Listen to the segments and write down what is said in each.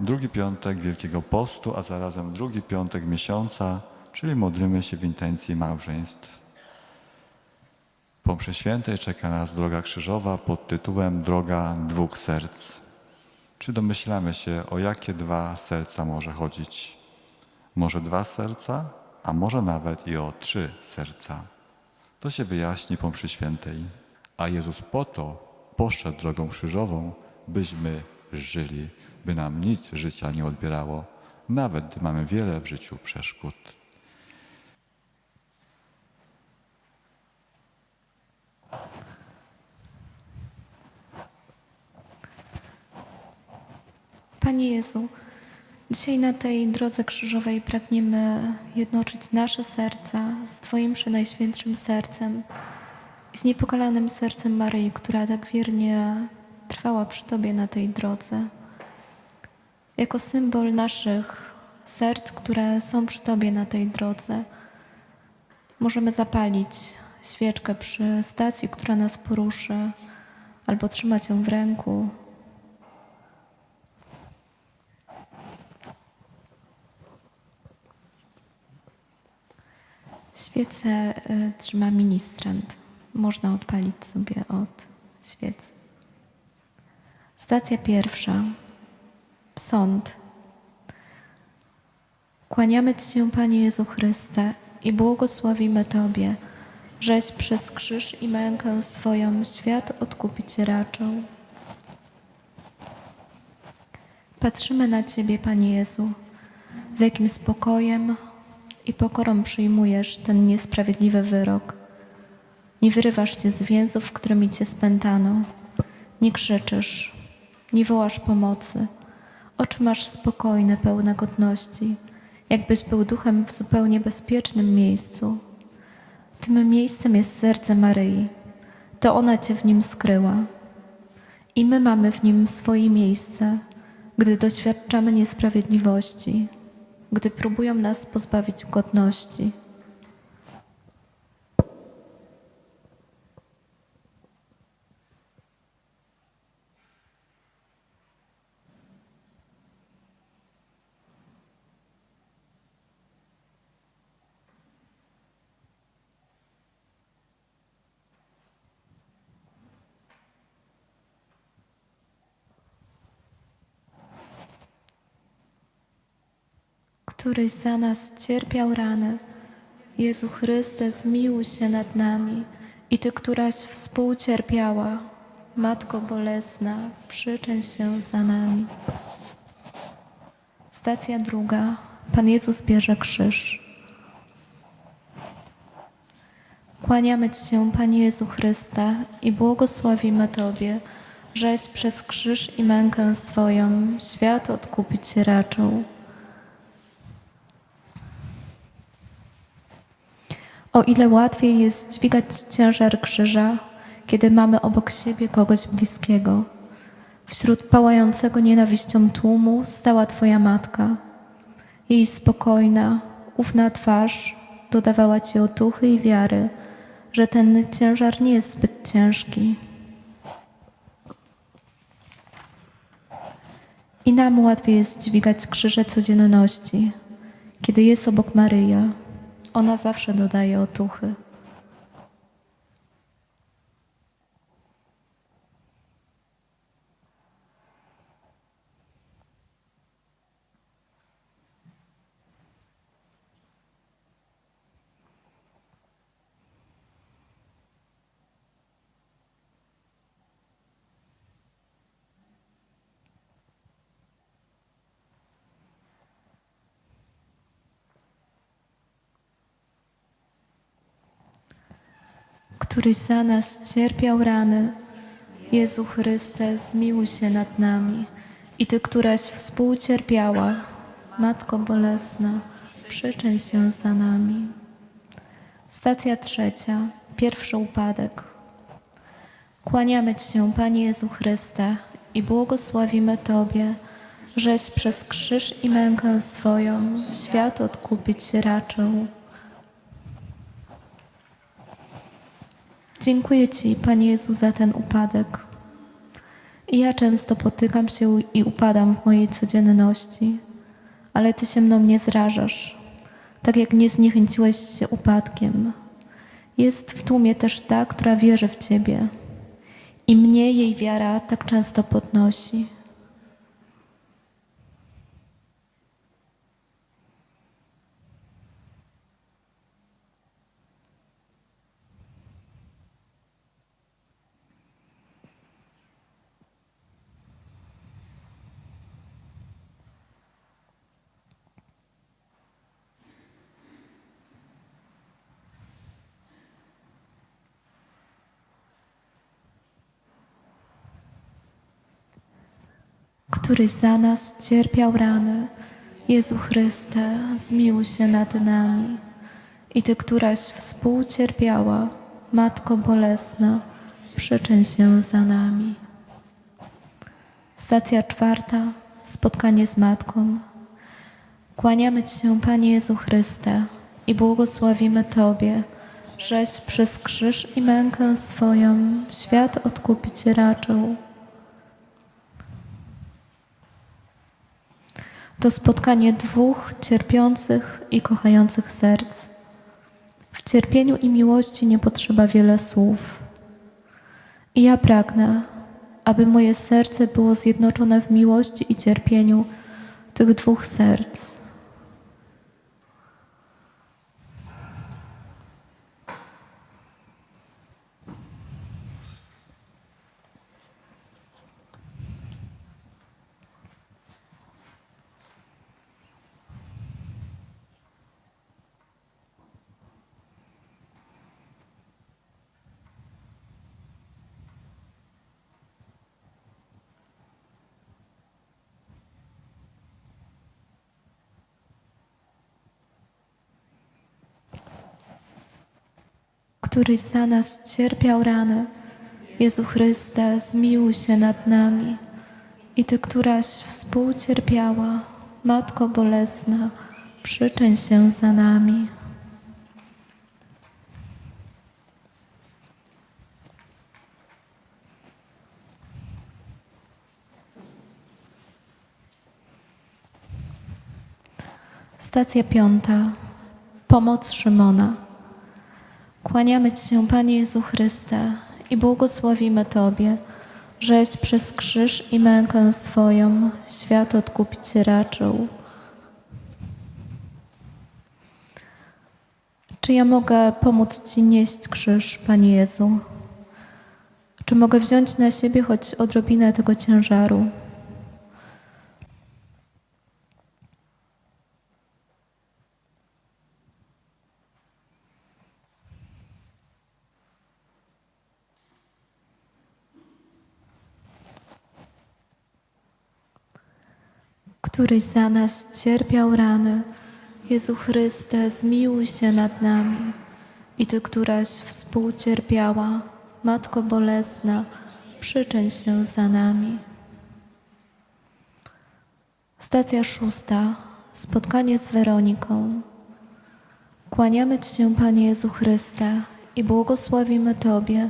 drugi piątek Wielkiego Postu, a zarazem drugi piątek miesiąca, czyli modlimy się w intencji małżeństw. Po mszy świętej czeka nas droga krzyżowa pod tytułem Droga dwóch serc. Czy domyślamy się, o jakie dwa serca może chodzić? Może dwa serca, a może nawet i o trzy serca. To się wyjaśni po świętej. A Jezus po to poszedł drogą krzyżową, byśmy żyli, by nam nic życia nie odbierało, nawet gdy mamy wiele w życiu przeszkód. Panie Jezu, dzisiaj na tej drodze krzyżowej pragniemy jednoczyć nasze serca z Twoim przenajświętszym sercem i z niepokalanym sercem Maryi, która tak wiernie trwała przy Tobie na tej drodze. Jako symbol naszych serc, które są przy Tobie na tej drodze, możemy zapalić świeczkę przy stacji, która nas poruszy, albo trzymać ją w ręku, Świecę y, trzyma ministrant. Można odpalić sobie od świecy. Stacja pierwsza. Sąd. Kłaniamy Ci się, Panie Jezu Chryste, i błogosławimy Tobie, żeś przez krzyż i mękę swoją świat odkupić raczył. Patrzymy na Ciebie, Panie Jezu, z jakim spokojem i pokorą przyjmujesz ten niesprawiedliwy wyrok. Nie wyrywasz się z więzów, którymi Cię spętano. Nie krzyczysz, nie wołasz pomocy. Oczy masz spokojne, pełne godności, jakbyś był duchem w zupełnie bezpiecznym miejscu. Tym miejscem jest serce Maryi. To ona Cię w nim skryła. I my mamy w nim swoje miejsce, gdy doświadczamy niesprawiedliwości, gdy próbują nas pozbawić godności. Któryś za nas cierpiał rany. Jezu Chryste, zmiłuj się nad nami. I Ty, któraś współcierpiała, Matko Bolesna, przyczyn się za nami. Stacja druga. Pan Jezus bierze krzyż. Kłaniamy Ci się, Panie Jezu Chryste, i błogosławimy Tobie, żeś przez krzyż i mękę swoją świat odkupić raczył. O ile łatwiej jest dźwigać ciężar krzyża, kiedy mamy obok siebie kogoś bliskiego. Wśród pałającego nienawiścią tłumu stała Twoja matka. Jej spokojna, ufna twarz dodawała Ci otuchy i wiary, że ten ciężar nie jest zbyt ciężki. I nam łatwiej jest dźwigać krzyże codzienności, kiedy jest obok Maryja. Ona zawsze dodaje otuchy. Któryś za nas cierpiał rany. Jezu Chryste, zmiłuj się nad nami. I Ty, któraś współcierpiała, Matko Bolesna, przyczyn się za nami. Stacja trzecia. Pierwszy upadek. Kłaniamy Ci się, Panie Jezu Chryste, i błogosławimy Tobie, żeś przez krzyż i mękę swoją świat odkupić raczył. Dziękuję Ci, Panie Jezu, za ten upadek. I ja często potykam się i upadam w mojej codzienności, ale Ty się mną nie zrażasz, tak jak nie zniechęciłeś się upadkiem. Jest w tłumie też ta, która wierzy w Ciebie i mnie jej wiara tak często podnosi. Któryś za nas cierpiał rany. Jezu Chryste, zmiłuj się nad nami. I Ty, któraś współcierpiała, Matko Bolesna, przyczyn się za nami. Stacja czwarta, spotkanie z Matką. Kłaniamy Ci się, Panie Jezu Chryste, i błogosławimy Tobie, żeś przez krzyż i mękę swoją świat odkupić raczył. To spotkanie dwóch cierpiących i kochających serc. W cierpieniu i miłości nie potrzeba wiele słów. I ja pragnę, aby moje serce było zjednoczone w miłości i cierpieniu tych dwóch serc. Któryś za nas cierpiał rany. Jezu Chryste, zmiłuj się nad nami. I Ty, któraś współcierpiała, Matko Bolesna, przyczyn się za nami. Stacja piąta. Pomoc Szymona. Kłaniamy Ci się, Panie Jezu Chryste, i błogosławimy Tobie, żeś przez krzyż i mękę swoją świat odkupić raczył. Czy ja mogę pomóc Ci nieść krzyż, Panie Jezu? Czy mogę wziąć na siebie choć odrobinę tego ciężaru? Któryś za nas cierpiał rany. Jezu Chryste, zmiłuj się nad nami. I Ty, któraś współcierpiała, Matko Bolesna, przyczyn się za nami. Stacja szósta. Spotkanie z Weroniką. Kłaniamy Ci się, Panie Jezu Chryste, i błogosławimy Tobie,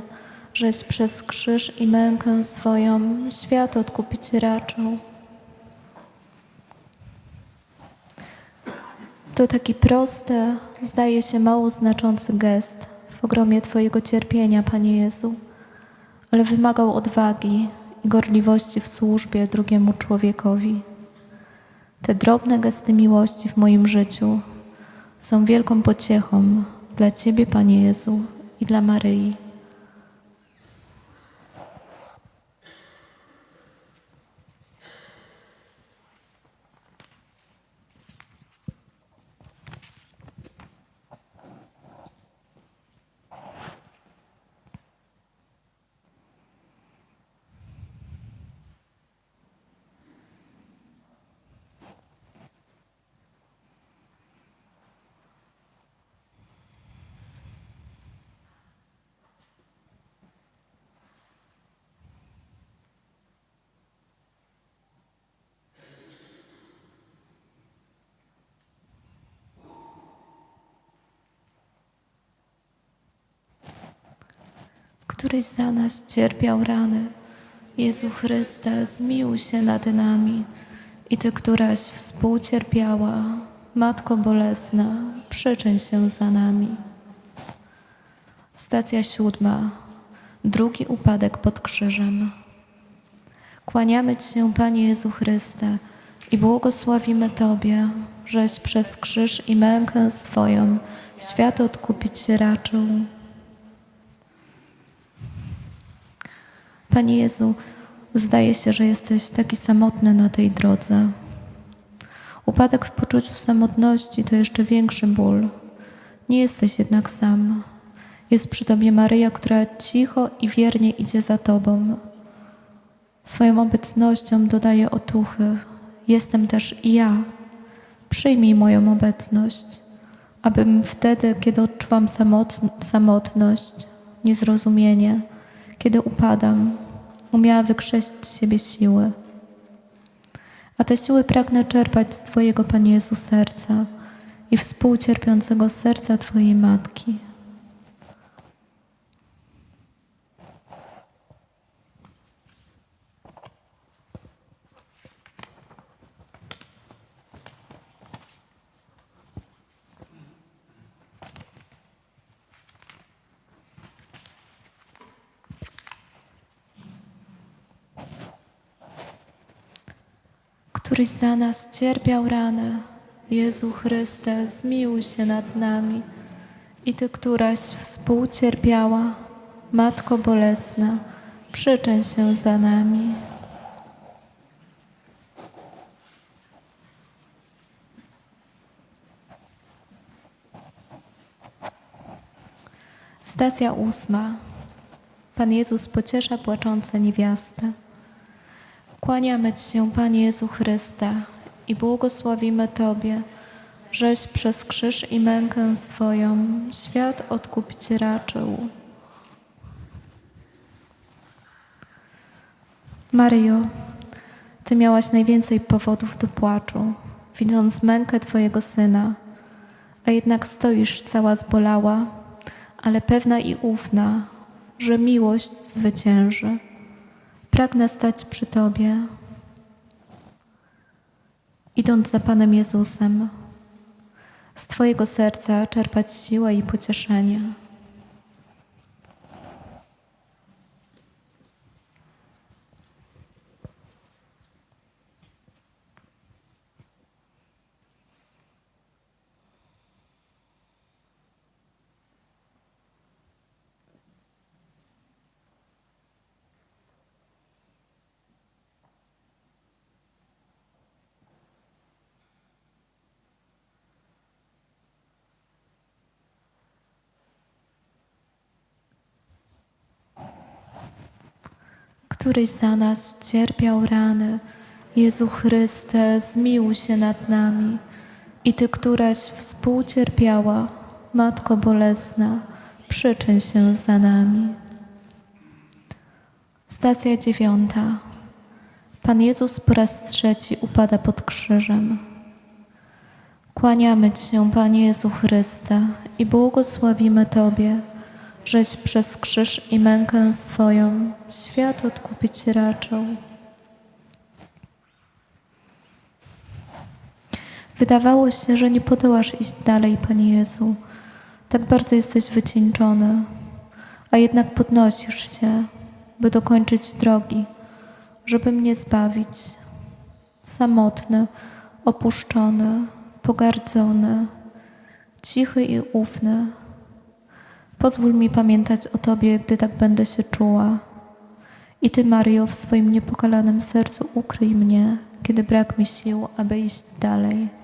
żeś przez krzyż i mękę swoją świat odkupić raczył. To taki prosty, zdaje się mało znaczący gest w ogromie Twojego cierpienia, Panie Jezu, ale wymagał odwagi i gorliwości w służbie drugiemu człowiekowi. Te drobne gesty miłości w moim życiu są wielką pociechą dla Ciebie, Panie Jezu, i dla Maryi. Któryś za nas cierpiał rany. Jezu Chryste, zmiłuj się nad nami. I Ty, któraś współcierpiała, Matko Bolesna, przyczyń się za nami. Stacja siódma. Drugi upadek pod krzyżem. Kłaniamy Ci się, Panie Jezu Chryste, i błogosławimy Tobie, żeś przez krzyż i mękę swoją świat odkupić raczył. Panie Jezu, zdaje się, że jesteś taki samotny na tej drodze. Upadek w poczuciu samotności to jeszcze większy ból. Nie jesteś jednak sam. Jest przy Tobie Maryja, która cicho i wiernie idzie za Tobą. Swoją obecnością dodaje otuchy. Jestem też i ja. Przyjmij moją obecność, abym wtedy, kiedy odczuwam samotn- samotność, niezrozumienie, kiedy upadam, umiała wykrzesać z siebie siły. A te siły pragnę czerpać z Twojego, Panie Jezu, serca i współcierpiącego serca Twojej Matki. Któryś za nas cierpiał ranę. Jezu Chryste, zmiłuj się nad nami. I Ty, któraś współcierpiała, Matko Bolesna, przyczyń się za nami. Stacja ósma. Pan Jezus pociesza płaczące niewiastę. Kłaniamy Ci się, Panie Jezu Chryste, i błogosławimy Tobie, żeś przez krzyż i mękę swoją świat odkupić raczył. Maryjo, Ty miałaś najwięcej powodów do płaczu, widząc mękę Twojego Syna, a jednak stoisz cała zbolała, ale pewna i ufna, że miłość zwycięży. Pragnę stać przy Tobie, idąc za Panem Jezusem, z Twojego serca czerpać siłę i pocieszenie. Któryś za nas cierpiał rany. Jezu Chryste, zmiłuj się nad nami. I Ty, któraś współcierpiała, Matko Bolesna, przyczyń się za nami. Stacja dziewiąta. Pan Jezus po raz trzeci upada pod krzyżem. Kłaniamy Ci się, Panie Jezu Chryste, i błogosławimy Tobie, żeś przez krzyż i mękę swoją świat odkupić raczył. Wydawało się, że nie podołasz iść dalej, Panie Jezu. Tak bardzo jesteś wycieńczony, a jednak podnosisz się, by dokończyć drogi, żeby mnie zbawić. Samotny, opuszczony, pogardzony, cichy i ufny. Pozwól mi pamiętać o Tobie, gdy tak będę się czuła. I Ty, Mario, w swoim niepokalanym sercu ukryj mnie, kiedy brak mi sił, aby iść dalej.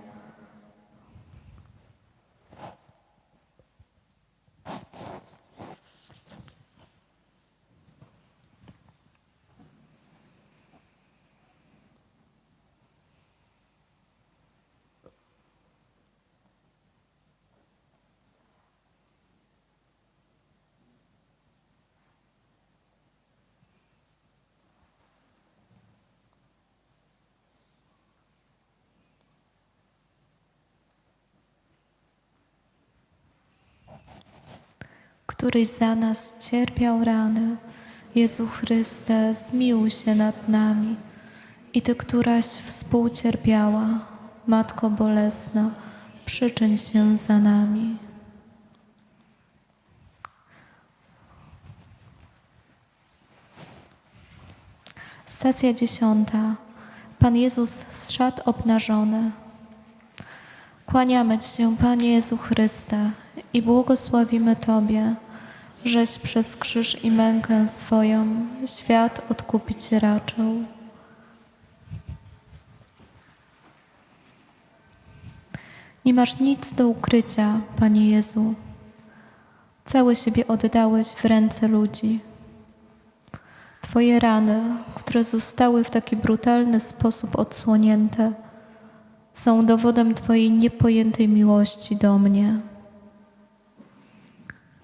Któryś za nas cierpiał rany. Jezu Chryste, zmiłuj się nad nami. I Ty, któraś współcierpiała, Matko Bolesna, przyczyń się za nami. Stacja dziesiąta. Pan Jezus z szat obnażony. Kłaniamy Ci się, Panie Jezu Chryste, i błogosławimy Tobie, żeś przez krzyż i mękę swoją świat odkupić raczył. Nie masz nic do ukrycia, Panie Jezu. Całe siebie oddałeś w ręce ludzi. Twoje rany, które zostały w taki brutalny sposób odsłonięte, są dowodem Twojej niepojętej miłości do mnie.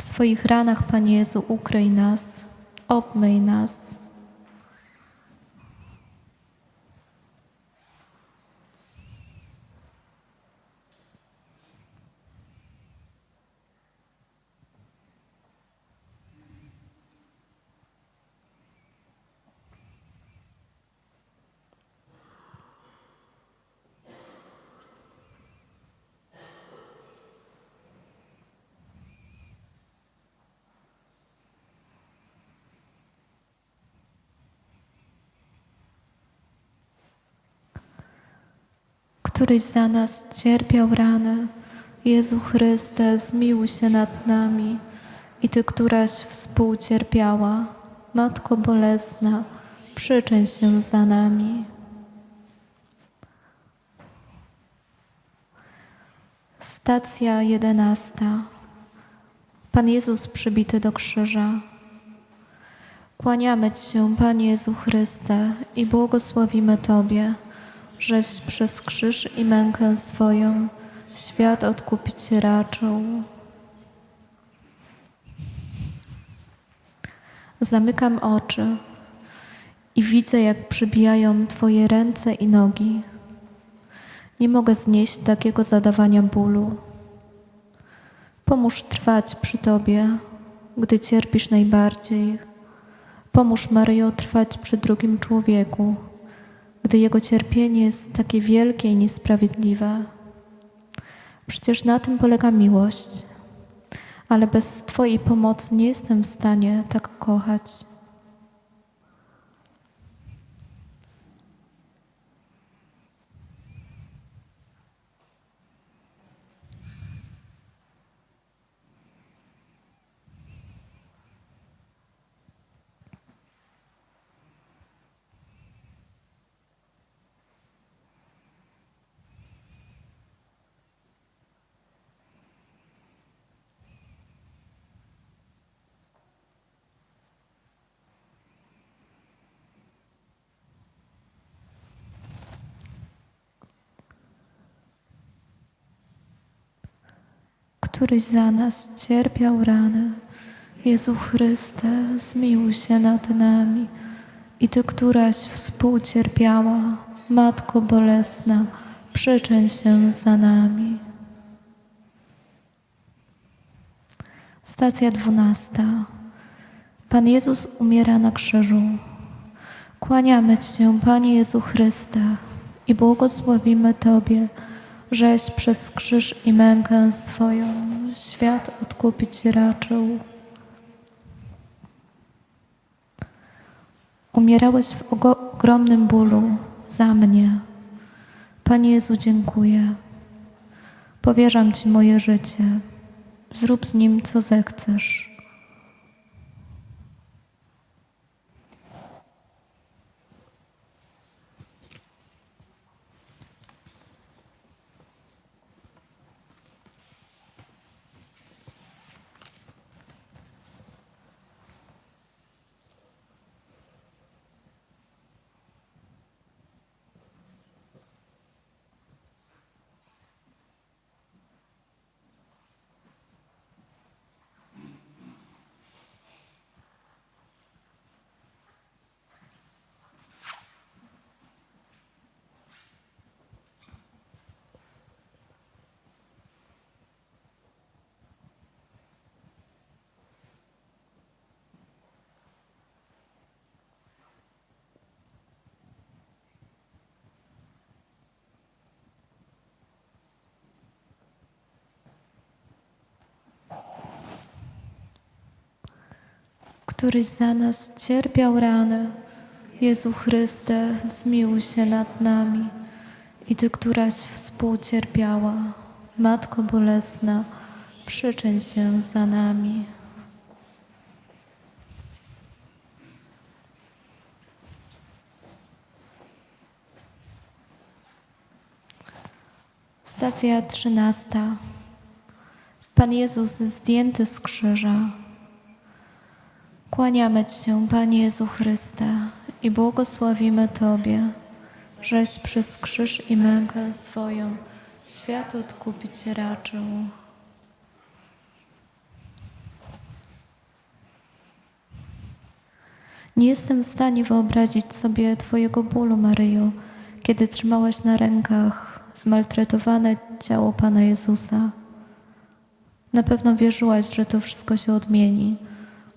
W swoich ranach, Panie Jezu, ukryj nas, obmyj nas. Któryś za nas cierpiał rany. Jezu Chryste, zmiłuj się nad nami. I Ty, któraś współcierpiała, Matko Bolesna, przyczyń się za nami. Stacja jedenasta. Pan Jezus przybity do krzyża. Kłaniamy Ci się, Panie Jezu Chryste, i błogosławimy Tobie, żeś przez krzyż i mękę swoją świat odkupić raczył. Zamykam oczy i widzę, jak przybijają Twoje ręce i nogi. Nie mogę znieść takiego zadawania bólu. Pomóż trwać przy Tobie, gdy cierpisz najbardziej. Pomóż Maryjo trwać przy drugim człowieku, gdy jego cierpienie jest takie wielkie i niesprawiedliwe. Przecież na tym polega miłość, ale bez Twojej pomocy nie jestem w stanie tak kochać. Któryś za nas cierpiał rany. Jezu Chryste, zmiłuj się nad nami. I Ty, któraś współcierpiała, Matko Bolesna, przyczyń się za nami. Stacja dwunasta. Pan Jezus umiera na krzyżu. Kłaniamy Ci się, Panie Jezu Chryste, i błogosławimy Tobie, żeś przez krzyż i mękę swoją świat odkupić raczył. Umierałeś w ogromnym bólu za mnie. Panie Jezu, dziękuję. Powierzam Ci moje życie. Zrób z nim, co zechcesz. Któryś za nas cierpiał rany. Jezu Chryste, zmiłuj się nad nami. I Ty, któraś współcierpiała, Matko Bolesna, przyczyn się za nami. Stacja trzynasta. Pan Jezus zdjęty z krzyża. Kłaniamy Ci się, Panie Jezu Chryste, i błogosławimy Tobie, żeś przez krzyż i mękę swoją świat odkupić raczył. Nie jestem w stanie wyobrazić sobie Twojego bólu, Maryjo, kiedy trzymałaś na rękach zmaltretowane ciało Pana Jezusa. Na pewno wierzyłaś, że to wszystko się odmieni,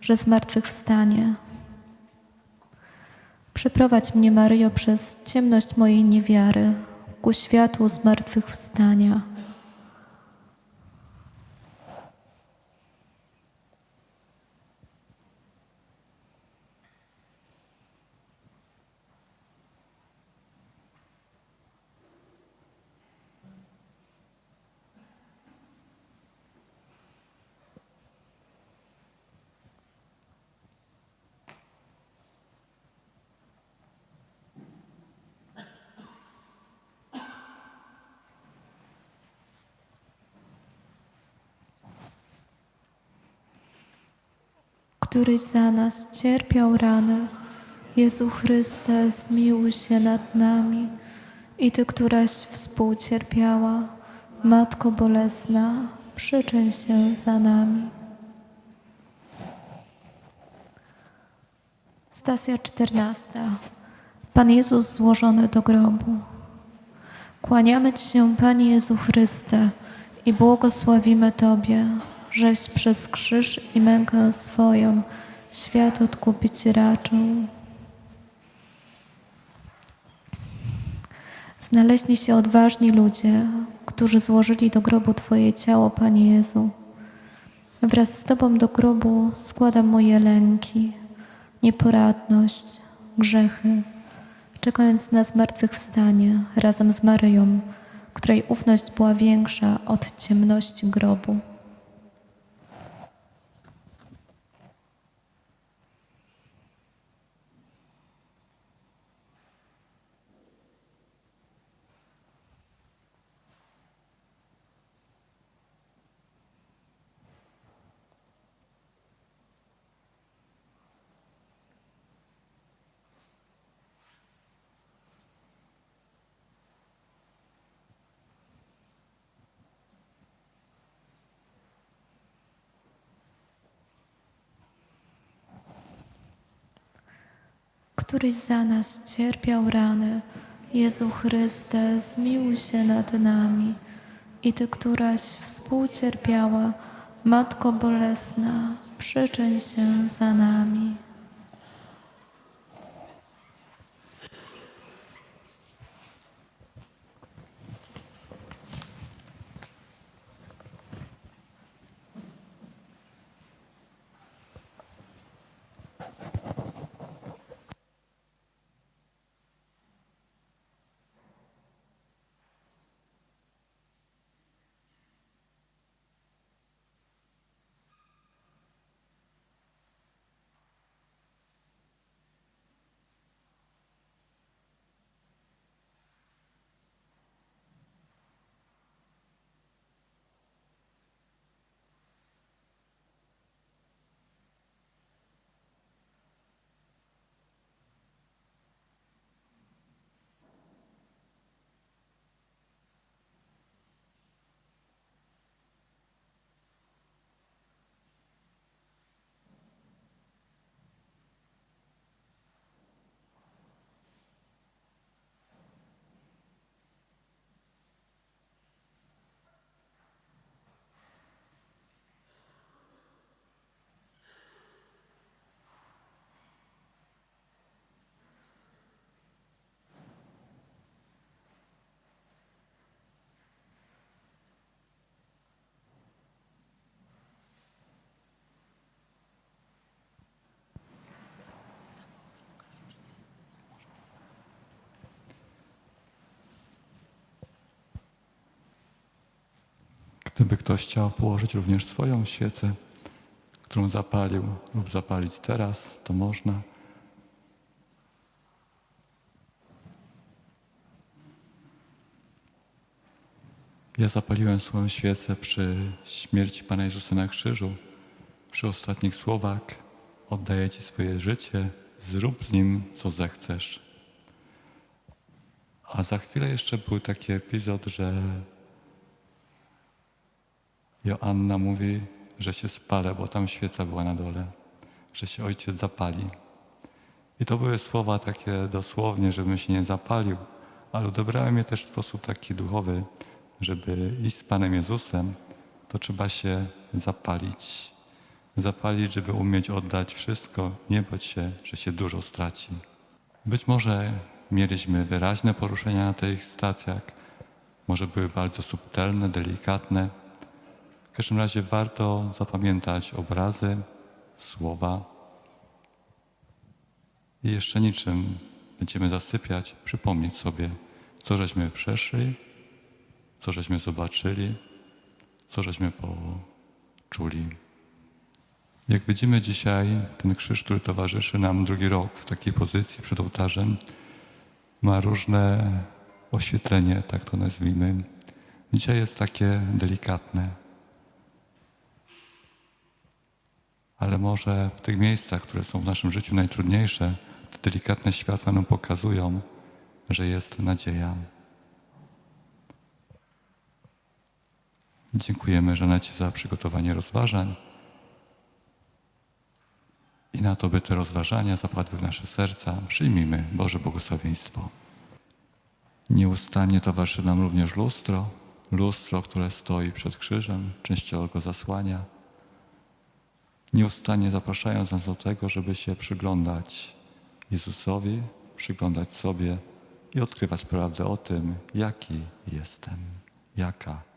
że zmartwychwstanie. Przeprowadź mnie, Maryjo, przez ciemność mojej niewiary ku światłu zmartwychwstania. Któryś za nas cierpiał rany. Jezu Chryste, zmiłuj się nad nami. I Ty, któraś współcierpiała, Matko Bolesna, przyczyn się za nami. Stacja czternasta. Pan Jezus złożony do grobu. Kłaniamy Ci się, Panie Jezu Chryste, i błogosławimy Tobie, żeś przez krzyż i mękę swoją świat odkupić raczył. Znaleźli się odważni ludzie, którzy złożyli do grobu Twoje ciało, Panie Jezu. Wraz z Tobą do grobu składam moje lęki, nieporadność, grzechy, czekając na zmartwychwstanie razem z Maryją, której ufność była większa od ciemności grobu. Któryś za nas cierpiał rany. Jezu Chryste, zmiłuj się nad nami. I Ty, któraś współcierpiała, Matko Bolesna, przyczyn się za nami. Gdyby ktoś chciał położyć również swoją świecę, którą zapalił lub zapalić teraz, to można. Ja zapaliłem swoją świecę przy śmierci Pana Jezusa na krzyżu, przy ostatnich słowach oddaję Ci swoje życie, zrób z nim, co zechcesz. A za chwilę jeszcze był taki epizod, że Joanna mówi, że się spalę, bo tam świeca była na dole, że się ojciec zapali. I to były słowa takie dosłownie, żebym się nie zapalił, ale odebrałem je też w sposób taki duchowy, żeby iść z Panem Jezusem, to trzeba się zapalić. Zapalić, żeby umieć oddać wszystko, nie bać się, że się dużo straci. Być może mieliśmy wyraźne poruszenia na tych stacjach, może były bardzo subtelne, delikatne. W każdym razie warto zapamiętać obrazy, słowa, i jeszcze niczym będziemy zasypiać, przypomnieć sobie, co żeśmy przeszli, co żeśmy zobaczyli, co żeśmy poczuli. Jak widzimy dzisiaj, ten krzyż, który towarzyszy nam drugi rok w takiej pozycji przed ołtarzem, ma różne oświetlenie, tak to nazwijmy. Dzisiaj jest takie delikatne. Ale może w tych miejscach, które są w naszym życiu najtrudniejsze, te delikatne światła nam pokazują, że jest nadzieja. Dziękujemy Żanecie za przygotowanie rozważań i na to, by te rozważania zapadły w nasze serca, przyjmijmy Boże błogosławieństwo. Nieustannie towarzyszy nam również lustro, lustro, które stoi przed krzyżem, częściowo go zasłania nieustannie zapraszając nas do tego, żeby się przyglądać Jezusowi, przyglądać sobie i odkrywać prawdę o tym, jaki jestem, jaka